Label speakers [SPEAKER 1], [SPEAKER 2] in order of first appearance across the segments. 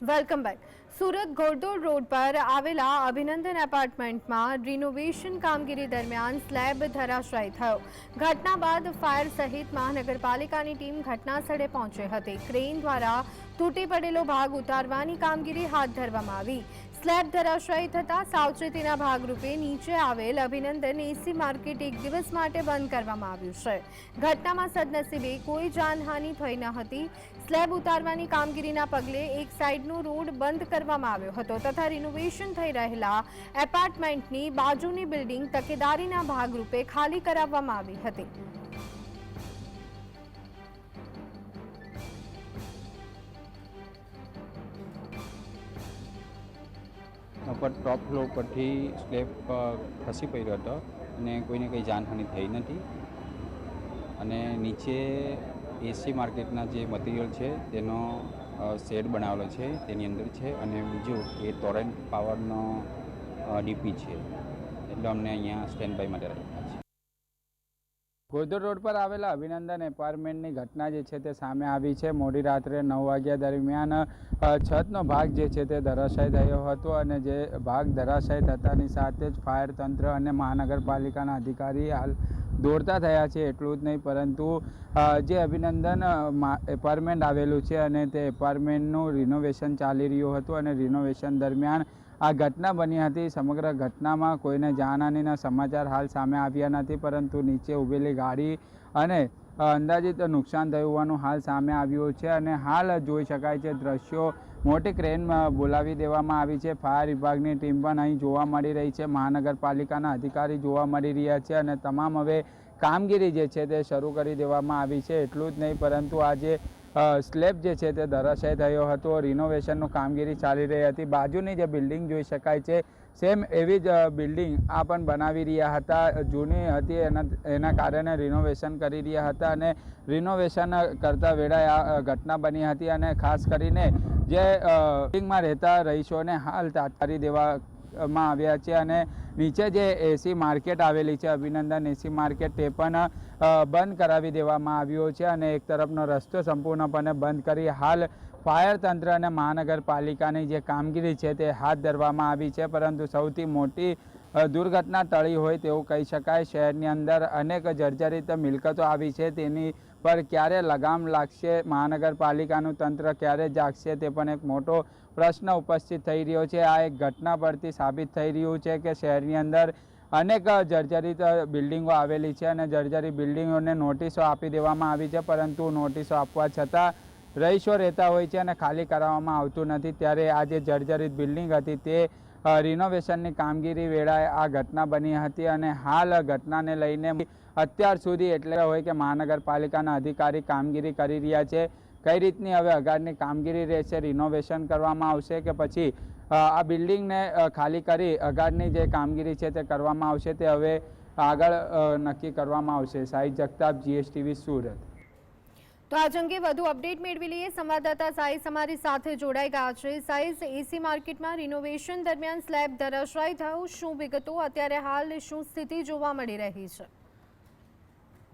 [SPEAKER 1] Welcome back Surat Ghoddod road પર આવેલા અભિનંદન એપાર્ટમેન્ટમાં રિનોવેશન કામગીરી દરમિયાન સ્લેબ ધરાશાયી થયો ઘટના બાદ ફાયર સહિત મહાનગરપાલિકાની ટીમ ઘટના સ્થળે પહોંચી હતી ક્રેન દ્વારા તૂટી પડેલો ભાગ ઉતારવાની કામગીરી હાથ ધરવામાં આવી સ્લેબ ધરાશાયી થતાં સાવચેતીના ભાગરૂપે નીચે આવેલ અભિનંદન એસી માર્કેટ એક દિવસ માટે બંધ કરવામાં આવ્યું છે. ઘટનામાં સદનસીબે કોઈ જાનહાનિ થઈ ન હતી. સ્લેબ ઉતારવાની કામગીરીના પગલે એક સાઈડનો રોડ બંધ કરવામાં આવ્યો હતો તથા રિનોવેશન થઈ રહેલા એપાર્ટમેન્ટની બાજુની બિલ્ડિંગ તકેદારીના ભાગરૂપે ખાલી કરાવવામાં આવી હતી.
[SPEAKER 2] ઉપર ટોપ ફ્લોર પરથી સ્લેબ ખસી પડ્યો હતો અને કોઈને કંઈ જાનહાનિ થઈ નથી. અને નીચે એસી માર્કેટના જે મટીરિયલ છે તેનો શેડ બનાવેલો છે, તેની અંદર છે અને બીજું એ ટોરેન્ટ પાવરનો ડીપી છે. એટલે અમને અહીંયા સ્ટેન્ડ બાય માટે રાખ્યા
[SPEAKER 3] ગોધર રોડ પર આવેલા અભિનંદન એપાર્ટમેન્ટની ઘટના જે છે તે સામે આવી છે. મોડી રાત્રે નવ વાગ્યા દરમિયાન છતનો ભાગ જે છે તે ધરાશાય થયો હતો અને જે ભાગ ધરાશાય થતાની સાથે જ ફાયર તંત્ર અને મહાનગરપાલિકાના અધિકારી હાલ દોડતા થયા છે. એટલું જ નહીં, પરંતુ જે અભિનંદન એપાર્ટમેન્ટ આવેલું છે અને તે એપાર્ટમેન્ટનું રિનોવેશન ચાલી રહ્યું હતું અને રિનોવેશન દરમિયાન આ ઘટના બની હતી. સમગ્ર ઘટનામાં કોઈને જાનહાનિના સમાચાર હાલ સામે આવ્યા નથી, પરંતુ નીચે ઊભેલી ગાડી અને અંદાજિત નુકસાન થયું હોવાનું હાલ સામે આવ્યું છે અને હાલ જોઈ શકાય છે દ્રશ્યો મોટી ક્રેન બોલાવી દેવામાં આવી છે. ફાયર વિભાગની ટીમ પણ અહીં જોવા મળી રહી છે. મહાનગરપાલિકાના અધિકારી જોવા મળી રહ્યા છે અને તમામ હવે કામગીરી જે છે તે શરૂ કરી દેવામાં આવી છે. એટલું જ નહીં, પરંતુ આજે સ્લેબ જે છે તે ધરાશય થયો હતો. રિનોવેશનનું કામગીરી ચાલી રહી હતી. બાજુની જે બિલ્ડિંગ જોઈ શકાય છે સેમ એવી જ બિલ્ડિંગ આ પણ બનાવી રહ્યા હતા. જૂની હતી એના એના કારણે રિનોવેશન કરી રહ્યા હતા અને રિનોવેશન કરતા વેળાએ આ ઘટના બની હતી અને ખાસ કરીને જે બિલ્ડિંગમાં રહેતા રહીશોને હાલ તાત્કારી દેવા માં આવ્યા છે અને નીચે જે એસી માર્કેટ આવેલી છે, અભિનંદન એસી માર્કેટ, તે પણ બંધ કરાવી દેવામાં આવ્યો છે અને એક તરફનો રસ્તો સંપૂર્ણપણે બંધ કરી હાલ ફાયર તંત્ર અને મહાનગરપાલિકાની જે કામગીરી છે તે હાથ ધરવામાં આવી છે, પરંતુ સૌથી મોટી દુર્ઘટના ટળી હોય તેવું કહી શકાય. શહેરની અંદર અનેક જર્જરિત મિલકતો આવી છે. તેની પર ક્યારે લગામ લાગશે? મહાનગરપાલિકાનું તંત્ર ક્યારે જાગશે? તે પણ એક મોટો પ્રશ્ન ઉપસ્થિત થઈ રહ્યો છે. આ એક ઘટના પરથી સાબિત થઈ રહ્યું છે કે શહેરની અંદર અનેક જર્જરિત બિલ્ડિંગો આવેલી છે અને જર્જરિત બિલ્ડિંગોને નોટિસો આપી દેવામાં આવી છે. પરંતુ નોટિસો આપવા છતાં રહીશો રહેતા હોય છે અને ખાલી કરાવવામાં આવતું નથી. ત્યારે આ જે જર્જરિત બિલ્ડિંગ હતી તે રિનોવેશનની કામગીરી વેળાએ આ ઘટના બની હતી અને હાલ ઘટનાને લઈને અત્યાર સુધી એટલે હોય કે મહાનગરપાલિકાના અધિકારી કામગીરી કરી રહ્યા છે. કઈ રીતની હવે અગાડની કામગીરી રહેશે રિનોવેશન કરવામાં આવશે કે પછી આ બિલ્ડિંગને ખાલી કરી અગાડની જે કામગીરી છે તે કરવામાં આવશે તે હવે આગળ નક્કી કરવામાં આવશે. સાહિદ જગતાપ જીએસટીવી સુરત.
[SPEAKER 1] તો આજ અંગે વધુ અપડેટ મેળવી લઈએ. સંવાદદાતા સાઈસ અમારી સાથે જોડાઈ ગયા છે. સાઈસ એસી માર્કેટમાં રિનોવેશન દરમિયાન સ્લેબ ધરાશાયી થયું. શું વિગતો? અત્યારે હાલ શું સ્થિતિ જોવા મળી રહી છે?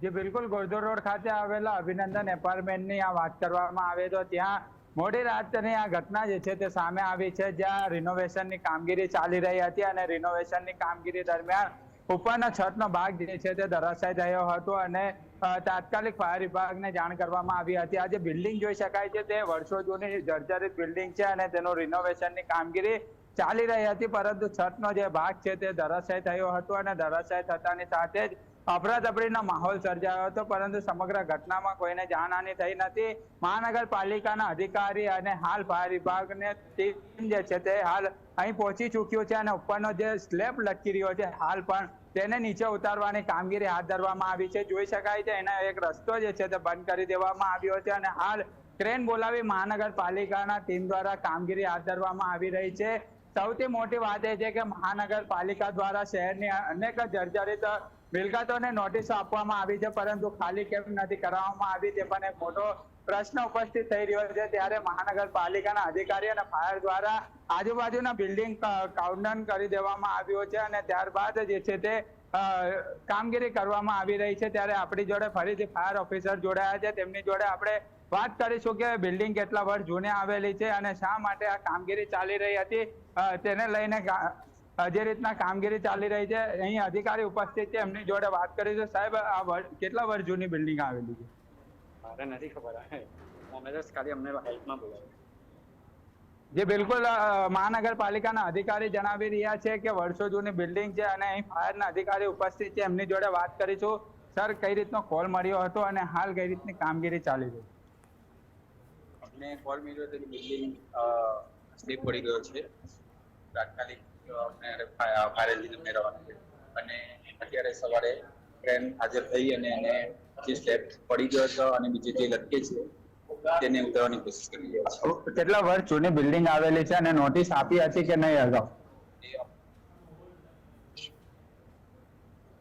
[SPEAKER 3] જે બિલકુલ ગોરધોર રોડ ખાતે આવેલા અભિનંદન એપાર્ટમેન્ટની આ વાત કરવામાં આવે તો ત્યાં મોડી રાતની આ ઘટના જે છે તે સામે આવી છે. જ્યાં રિનોવેશનની કામગીરી ચાલી રહી હતી અને રિનોવેશનની કામગીરી દરમિયાન ઉપરના છતનો ભાગ જે છે તે ધરાશાય થયો હતો અને તાત્કાલિક ફાયર વિભાગને જાણ કરવામાં આવી હતી. આ જે બિલ્ડિંગ જોઈ શકાય છે તે વર્ષો જૂની જર્જરિત બિલ્ડિંગ છે અને તેનું રિનોવેશનની કામગીરી ચાલી રહી હતી, પરંતુ છતનો જે ભાગ છે તે ધરાશાય થયો હતો અને ધરાશાય થતાની સાથે જ અફરાતફરીનો માહોલ સર્જાયો હતો, પરંતુ સમગ્ર ઘટનામાં કોઈને જાનહાની થઈ નથી. મહાનગરપાલિકાના અધિકારી અને હાલ ફાયર વિભાગને ટીમ જે છે તે હાલ અહીં પહોંચી ચૂક્યું છે અને ઉપરનો જે સ્લેબ લટકી રહ્યો છે, હાલ પણ તેને નીચે ઉતારવાની કામગીરી હાથ ધરવામાં આવી છે. જોઈ શકાય છે, એનો એક રસ્તો જે છે તે બંધ કરી દેવામાં આવ્યો છે અને હાલ ક્રેન બોલાવી મહાનગરપાલિકાના ટીમ દ્વારા કામગીરી હાથ ધરવામાં આવી રહી છે. સૌથી મોટી વાત એ છે કે મહાનગરપાલિકા દ્વારા શહેરની અનેક જર્જરિત મિલકતોને નોટિસો આપવામાં આવી છે, પરંતુ ખાલી કેમ નથી કરવામાં આવી તે પણ એક મોટો પ્રશ્ન ઉપસ્થિત થઈ રહ્યો છે. ત્યારે મહાનગરપાલિકાના અધિકારી અને ફાયર દ્વારા આજુબાજુના બિલ્ડિંગ કાઉન્ટન કરી દેવામાં આવ્યો છે અને ત્યારબાદ જે છે તે કામગીરી કરવામાં આવી રહી છે. ત્યારે આપણી જોડે ફરીથી ફાયર ઓફિસર જોડાયા છે. તેમની જોડે આપણે વાત કરીશું કે બિલ્ડિંગ કેટલા વર્ષ જૂની આવેલી છે અને શા માટે આ કામગીરી ચાલી રહી હતી. તેને લઈને જે રીતના કામગીરી ચાલી રહી છે અહીં અધિકારી ઉપસ્થિત છે એમની જોડે વાત કરી છે. સાહેબ આ કેટલા વર્ષ જૂની બિલ્ડિંગ આવેલી છે?
[SPEAKER 4] મારે નથી ખબર. અમે ખાલી અમને હેલ્પમાં બોલાવ્યા.
[SPEAKER 3] જે બિલકુલ મહાનગરપાલિકાના અધિકારી જણાવી રહ્યા છે કે વર્ષો જૂની બિલ્ડિંગ છે અને અહીં ફાયરના અધિકારી ઉપસ્થિત છે. એમની જોડે વાત કરીશું સર કઈ રીતનો કોલ મળ્યો હતો અને હાલ કઈ રીતની કામગીરી ચાલી રહી છે?
[SPEAKER 2] અમને કોલ મળ્યો હતો કે બિલ્ડિંગ સ્લીપ પડી ગયો છે. તાત્કાલિક અમને રવાના છે અને અત્યારે સવારે ટ્રેન હાજર થઈ અને એને જે સ્લેબ પડી ગયો હતો અને બીજે જે લટકે છે તેને ઉતારવાની કોશિશ કરી રહ્યા છે
[SPEAKER 3] કેટલા વર્ષ જૂની બિલ્ડિંગ આવેલી છે અને નોટિસ આપી હતી કે નહીં અગાઉ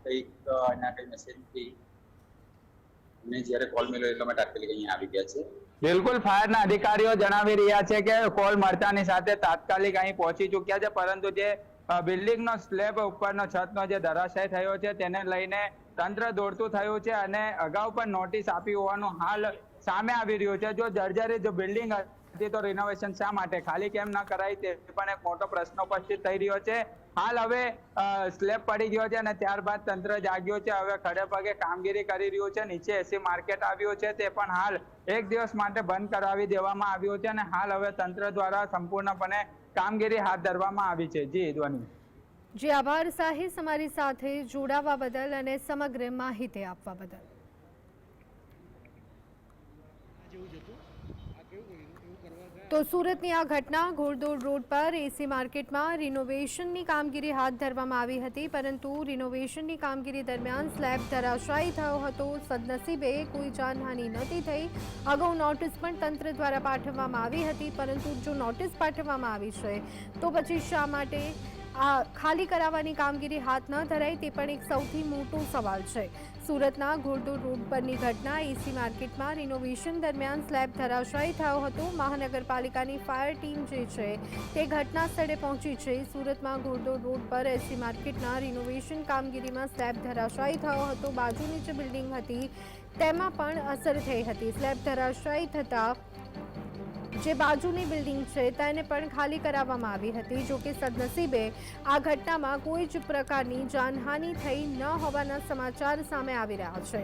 [SPEAKER 2] કંઈક એના કંઈ મેસેજથી અમને જ્યારે કોલ મળ્યો એટલે અમે તાત્કાલિક અહીંયા આવી ગયા છે
[SPEAKER 3] બિલકુલ ફાયરના અધિકારીઓ જણાવી રહ્યા છે કે કોલ મળતાની સાથે તાત્કાલિક અહીં પહોંચી ચૂક્યા છે, પરંતુ જે બિલ્ડિંગનો સ્લેબ ઉપરનો છતનો જે ધરાશય થયો છે, તેને લઈને તંત્ર દોડતું થયું છે અને અગાઉ પણ નોટિસ આપી હોવાનું હાલ સામે આવી રહ્યું છે. જો જર્જરી જો બિલ્ડિંગ હતી તો રિનોવેશન શા માટે? ખાલી કેમ ન કરાય તે પણ એક મોટો પ્રશ્ન ઉપસ્થિત થઈ રહ્યો છે. હાલ હવે સ્લેબ પડી ગયો છે અને ત્યારબાદ તંત્ર જાગ્યો છે. હવે ખડે પગે કામગીરી કરી રહ્યું છે. નીચે એસી માર્કેટ આવ્યું છે. તે પણ હાલ એક દિવસ માટે બંધ કરાવી દેવામાં આવ્યું છે અને હાલ હવે તંત્ર દ્વારા સંપૂર્ણપણે કામગીરી હાથ ધરવામાં આવી છે. જી ધ્વની.
[SPEAKER 1] જી આભાર સાહિસ અમારી સાથે જોડાવા બદલ અને સમગ્ર માહિતી આપવા બદલ. તો સુરતની આ ઘટના ઘોડદોડ રોડ પર એસી માર્કેટમાં રિનોવેશનની કામગીરી હાથ ધરવામાં આવી હતી, પરંતુ રિનોવેશનની કામગીરી દરમિયાન સ્લેબ ધરાશાયી થયો હતો. સદનસીબે કોઈ જાનહાનિ નહોતી થઈ. અગાઉ નોટિસ પણ તંત્ર દ્વારા પાઠવવામાં આવી હતી, પરંતુ જો નોટિસ પાઠવવામાં આવી છે, તો પછી શા માટે આ ખાલી કરાવવાની કામગીરી હાથ ન ધરાય તે પણ એક સૌથી મોટો સવાલ છે. સુરતના ઘોડદોડ રોડ પરની ઘટના એસી માર્કેટમાં રિનોવેશન દરમિયાન સ્લેબ ધરાશાયી થયો હતો. મહાનગરપાલિકાની ફાયર ટીમ જે છે તે ઘટના સ્થળે પહોંચી છે. સુરતમાં ઘોડદોડ રોડ પર એસી માર્કેટના રિનોવેશન કામગીરીમાં સ્લેબ ધરાશાયી થયો હતો. બાજુની જે બિલ્ડિંગ હતી. તેમાં પણ અસર થઈ હતી. સ્લેબ ધરાશાયી થતાં જે બાજુની બિલ્ડિંગ છે તેને પણ ખાલી કરાવવામાં આવી હતી. જો કે સદનસીબે આ ઘટનામાં કોઈ જ પ્રકારની જાનહાનિ થઈ ન હોવાના સમાચાર સામે આવી રહ્યા છે.